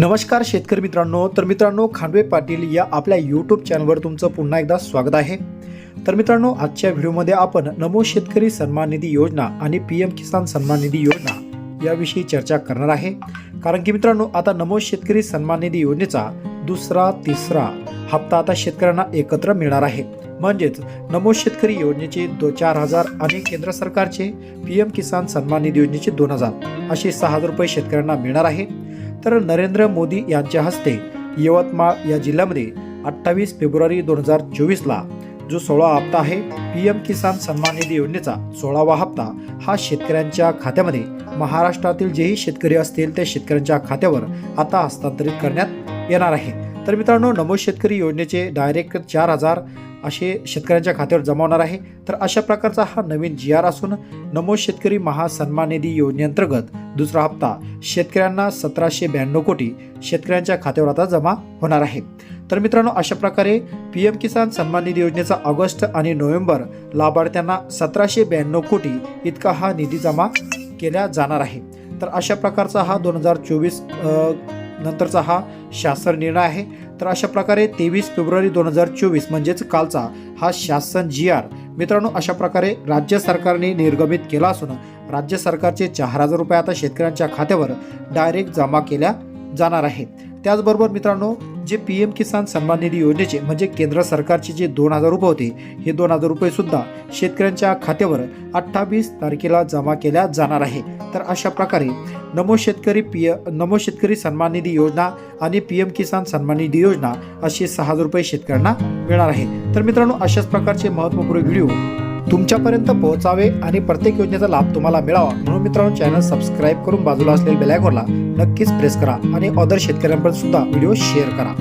नमस्कार शेतकरी मित्रांनो. तर मित्रांनो खांडवे पाटील या आपल्या यूट्यूब चॅनलवर तुमचं पुन्हा एकदा स्वागत आहे. तर मित्रांनो आजच्या व्हिडिओमध्ये आपण नमो शेतकरी सन्मान निधी योजना आणि पी एम किसान सन्मान निधी योजना याविषयी चर्चा करणार आहे. कारण की मित्रांनो आता नमो शेतकरी सन्मान निधी योजनेचा दुसरा तिसरा हप्ता आता शेतकऱ्यांना एकत्र मिळणार आहे. म्हणजेच नमो शेतकरी योजनेचे दो चार हजार आणि केंद्र सरकारचे पी एम किसान सन्मान निधी योजनेचे दोन हजार असे सहा हजार रुपये शेतकऱ्यांना मिळणार आहे. तर नरेंद्र मोदी यांच्या हस्ते यवतमाळ या जिल्ह्यामध्ये अठ्ठावीस फेब्रुवारी दोन हजार चोवीसला जो सोळा हप्ता आहे पी एम किसान सन्मान निधी योजनेचा सोळावा हप्ता हा शेतकऱ्यांच्या खात्यामध्ये महाराष्ट्रातील जेही शेतकरी असतील त्या शेतकऱ्यांच्या खात्यावर आता हस्तांतरित करण्यात येणार आहे. तर मित्रांनो नमो शेतकरी योजनेचे डायरेक्ट चार हजार असे शेतकऱ्यांच्या खात्यावर जमा होणार आहे. तर अशा प्रकारचा हा नवीन जी आर असून नमो शेतकरी महासन्मान निधी योजनेअंतर्गत दुसरा हप्ता शेतकऱ्यांना सतराशे ब्याण्णव कोटी शेतकऱ्यांच्या खात्यावर आता जमा होणार आहे. तर मित्रांनो अशा प्रकारे पी एम किसान सन्मान निधी योजनेचा ऑगस्ट आणि नोव्हेंबर लाभार्थ्यांना सतराशे ब्याण्णव कोटी इतका हा निधी जमा केला जाणार आहे. तर अशा प्रकारचा हा दोन हजार चोवीस नंतरचा हा शासन निर्णय आहे. तर अशा प्रकारे तेवीस फेब्रुवारी दोन हजार चोवीस म्हणजेच कालचा हा शासन जी आर. मित्रांनो अशा प्रकारे राज्य सरकारने निर्गमित केला असून राज्य सरकारचे चार हजार रुपये आता शेतकऱ्यांच्या खात्यावर डायरेक्ट जमा केल्या जाणार आहे त्याचबरोबर मित्रांनो जे पी एम किसान सन्मान निधी योजनेचे म्हणजे केंद्र सरकारचे जे दोन हजार रुपये होते हे दोन हजार रुपये सुद्धा शेतकऱ्यांच्या खात्यावर अठ्ठावीस तारखेला जमा केल्या जाणार आहे. तर अशा प्रकारे नमो शेतकरी पी नमो शेतकरी सन्मान निधी योजना आणि पी एम किसान सन्मान निधी योजना असे सहा हजार रुपये शेतकऱ्यांना मिळणार आहे. तर मित्रांनो अशाच प्रकारचे महत्त्वपूर्ण व्हिडिओ तुमच्यापर्यंत पोहोचावे आणि प्रत्येक योजनेचा लाभ तुम्हाला मिळावा म्हणून मित्रांनो चॅनल सबस्क्राईब करून बाजूला असलेल्या बेलायकॉनला नक्कीच प्रेस करा आणि अदर शेतकऱ्यांपर्यंत सुद्धा व्हिडिओ शेअर करा.